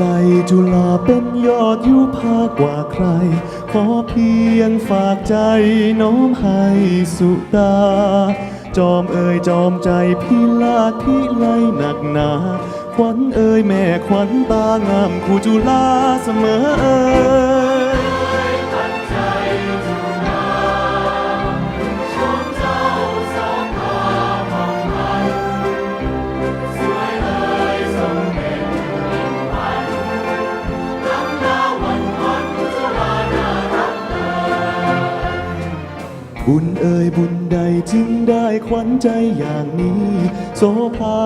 ใจจุฬาเป็นยอดยุพากว่าใคร ขอเพียงฝากใจน้อมให้สุดา จอมเอ่ยจอมใจพิลาพิไลหนักหนาขวัญเอ่ยแม่ขวัญตางามครูจุฬาเสมอเอ่ย บุญเอ่ยบุญใดจึงได้ขวัญใจอย่างนี้ โสภา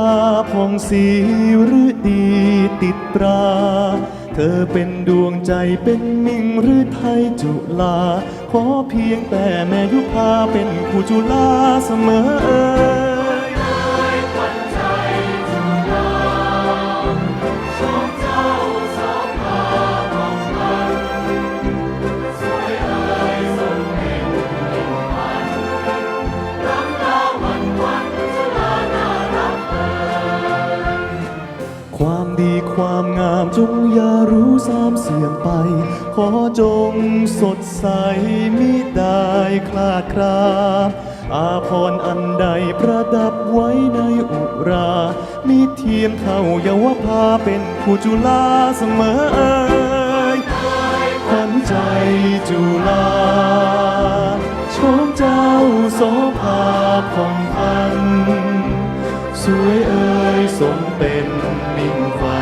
พองสีหรือดีติดตรา เธอเป็นดวงใจเป็นมิ่งหรือไทยจุลา ขอเพียงแต่แม่ยุพาเป็นครูจุลาเสมอเอ่ย ความงามจงอย่ารู้สามเสื่อมไป ขอจงสดใสมิได้คลาดคราอาพรอันใดประดับไว้ในอุรามิเทียมเท่าเยาวภาเป็นผู้จุฬาเสมอเอ่ยขวัญใจจุฬาชมเจ้าโสภาผ่องพัน สวยเอ่ยสมเป็นมิ่งขวั